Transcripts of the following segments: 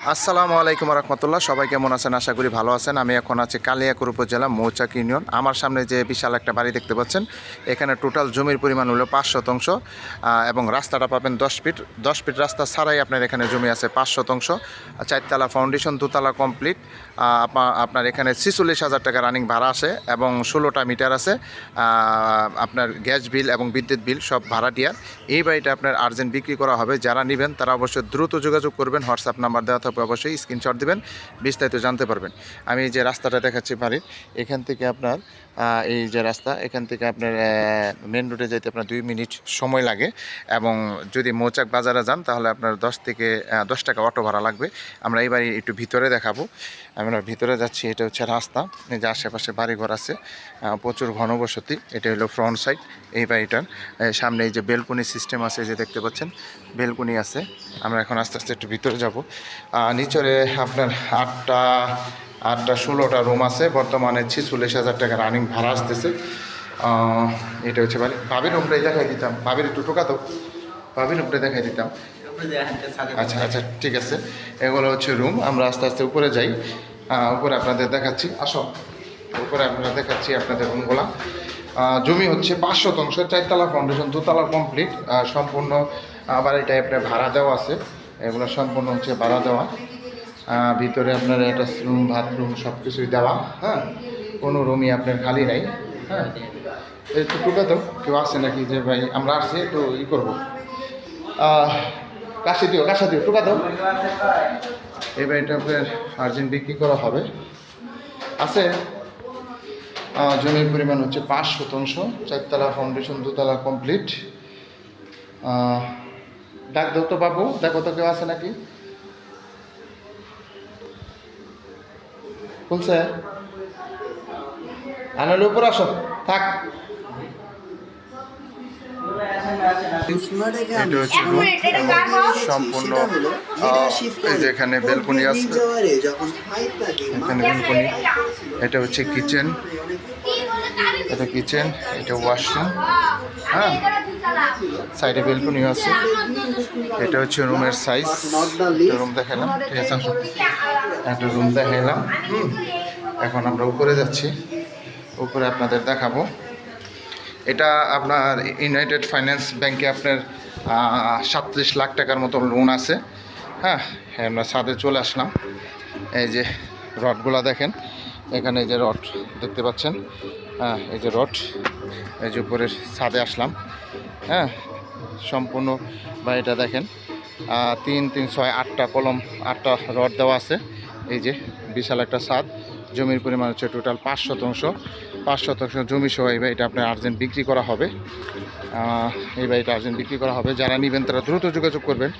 আসসালামু আলাইকুম রহমতুল্লাহ। সবাই কেমন আছেন? আশা করি ভালো আছেন। আমি এখন আছি কালিয়াকুর উপজেলা মৌচাক ইউনিয়ন। আমার সামনে যে বিশাল একটা বাড়ি দেখতে পাচ্ছেন, এখানে টোটাল জমির পরিমাণ হলো পাঁচ শতাংশ এবং রাস্তাটা পাবেন দশ ফিট। দশ ফিট রাস্তা ছাড়াই আপনার এখানে জমি আছে পাঁচ শতাংশ। চারতলা ফাউন্ডেশন দুতলা কমপ্লিট আপনার এখানে ছিচল্লিশ হাজার টাকা রানিং ভাড়া আছে, এবং ষোলোটা মিটার আছে। আপনার গ্যাস বিল এবং বিদ্যুৎ বিল সব ভাড়া দেওয়ার। এই বাড়িটা আপনার আর্জেন্ট বিক্রি করা হবে। যারা নেবেন, তারা অবশ্যই দ্রুত যোগাযোগ করবেন। হোয়াটসঅ্যাপ নাম্বার দেওয়া থাকবে অবশ্যই স্ক্রিনশট দেবেন, বিস্তারিত জানতে পারবেন। আমি যে রাস্তাটা দেখাচ্ছি বাড়ির এখান থেকে আপনার এই যে রাস্তা, এখান থেকে আপনার মেন রোডে যেতে আপনার দুই মিনিট সময় লাগে এবং যদি মৌচাক বাজারে যান, তাহলে আপনার দশ থেকে দশ টাকা অটো ভাড়া লাগবে। আমরা এই বাড়ি একটু ভিতরে দেখাবো। আমরা ভিতরে যাচ্ছি, এটা হচ্ছে রাস্তা। যে আশেপাশে বাড়িঘর আছে প্রচুর ঘনবসতি, এটা হলো ফ্রন্ট সাইড এই বাড়িটার। সামনে এই যে বেলকুনি সিস্টেম আছে যে দেখতে পাচ্ছেন বেলকুনি আছে। আমরা এখন আস্তে আস্তে একটু ভিতরে যাব। নিচরে আপনার আটটা আটটা ষোলোটা রুম আছে। বর্তমানে ছিচল্লিশ হাজার টাকা রানিং ভাড়া আসতেছে। এটা হচ্ছে বাড়ি ভাবির রুমটাই দেখাই দিতাম। ভাবির একটু টোকা তো। ভাবির রুমটাই দেখাই দিতাম। আচ্ছা আচ্ছা ঠিক আছে। এগুলো হচ্ছে রুম আমরা আস্তে আস্তে উপরে যাই। উপরে আপনাদের দেখাচ্ছি। আসো। উপরে আপনারা দেখাচ্ছি আপনাদের রুমগুলা জমি হচ্ছে পাঁচ শতাংশ চারতলা ফাউন্ডেশন দোতলা কমপ্লিট সম্পূর্ণ এটা আপনার ভাড়া দেওয়া আছে। এগুলো সম্পূর্ণ হচ্ছে ভাড়া দেওয়া। ভিতরে আপনার একটা রুম বাথরুম সব কিছুই দেওয়া হ্যাঁ? কোনো রুমই আপনার খালি নাই হ্যাঁ? তো টুকা তো কেউ আসে নাকি যে, ভাই, আমরা আসছি, একটু ই করব। কাশি দিও, কাশা দিও টুকা দাও এই বাড়িটা আপনার আর্জেন্ট বিক্রি করা হবে। আছে জমির পরিমাণ হচ্ছে পাঁচ শতাংশ, চারতলা ফাউন্ডেশন দুতলা কমপ্লিট ডাক দাও তো বাবু দেখো তো কেউ আছে নাকি? বলছে আনালে উপর আসো থাক। সম্পূর্ণ আহ, এই যে এখানে বেলকনি আছে। এখানে বেলকনি। এটা হচ্ছে কিচেন এটা কিচেন এটা ওয়াশরুম হ্যাঁ? সাইডে বেলকনি আছে। এটা হচ্ছে রুমের সাইজ রুম দেখালাম, ঠিক আছে একটা রুম দেখালাম এখন আমরা উপরে যাচ্ছি। উপরে আপনাদের দেখাবো। এটা আপনার ইউনাইটেড ফাইন্যান্স ব্যাংকে আপনার সাতত্রিশ লাখ টাকার মতো লোন আছে। হ্যাঁ আমরা ছাদে চলে আসলাম। এই যে রডগুলা দেখেন। এখানে যে রড দেখতে পাচ্ছেন। হ্যাঁ এই যে রড, এই যে উপরের ছাদে আসলাম। হ্যাঁ সম্পূর্ণ বাড়িটা দেখেন তিন তিন, ছয়, আটটা কলম, আটটা রড দেওয়া আছে। এই যে বিশাল একটা ছাদ, জমির পরিমাণ হচ্ছে টোটাল পাঁচ শতাংশ। পাঁচ শতাংশ জমি সহ এই বাড়িটা আপনার আর্জেন্ট বিক্রি করা হবে। এই বাড়িটা আর্জেন্ট বিক্রি করা হবে। যারা নেবেন, তারা দ্রুত যোগাযোগ করবেন।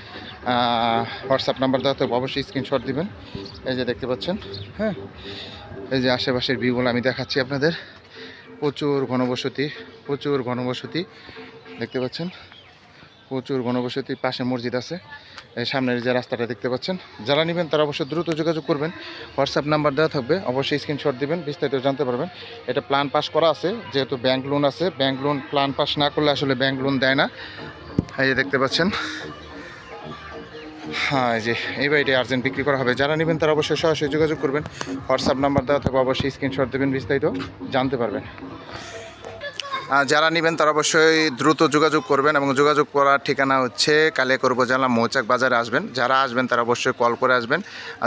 হোয়াটসঅ্যাপ নাম্বার দেওয়া তো অবশ্যই স্ক্রিনশট দিবেন। এই যে দেখতে পাচ্ছেন হ্যাঁ এই যে আশেপাশের ভিউগুলো আমি দেখাচ্ছি আপনাদের। প্রচুর ঘনবসতি প্রচুর ঘনবসতি, দেখতে পাচ্ছেন? প্রচুর ঘনবসতি পাশে মসজিদ আছে। এই সামনের যে রাস্তাটা দেখতে পাচ্ছেন? যারা নেবেন তারা অবশ্যই দ্রুত যোগাযোগ করবেন। হোয়াটসঅ্যাপ নাম্বার দেওয়া থাকবে, অবশ্যই স্ক্রিনশট দিবেন, বিস্তারিত জানতে পারবেন। এটা প্ল্যান পাস করা আছে, যেহেতু ব্যাংক লোন আছে ব্যাংক লোন প্ল্যান পাস না করলে আসলে ব্যাংক লোন দেয় না। এই যে দেখতে পাচ্ছেন? হ্যাঁ যে এই বাড়িটি আর্জেন্ট বিক্রি করা হবে। যারা নেবেন তারা অবশ্যই সরাসরি যোগাযোগ করবেন। হোয়াটসঅ্যাপ নাম্বার দেওয়া থাকবে, অবশ্যই স্ক্রিনশট দেবেন, বিস্তারিত জানতে পারবেন। যারা নেবেন তারা অবশ্যই দ্রুত যোগাযোগ করবেন এবং যোগাযোগ করার ঠিকানা হচ্ছে কালে কালিয়াকর উপজেলা মৌচাক বাজারে আসবেন। যারা আসবেন তারা অবশ্যই কল করে আসবেন।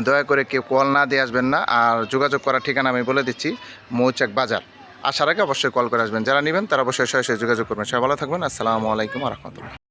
দয়া করে কেউ কল না দিয়ে আসবেন না। আর যোগাযোগ করার ঠিকানা আমি বলে দিচ্ছি, মৌচাক বাজার। আসার আগে অবশ্যই কল করে আসবেন। যারা নেবেন তারা অবশ্যই সরাসরি যোগাযোগ করবেন। সবাই ভালো থাকবেন। আসসালামু আলাইকুম রহমতুল্লাহ।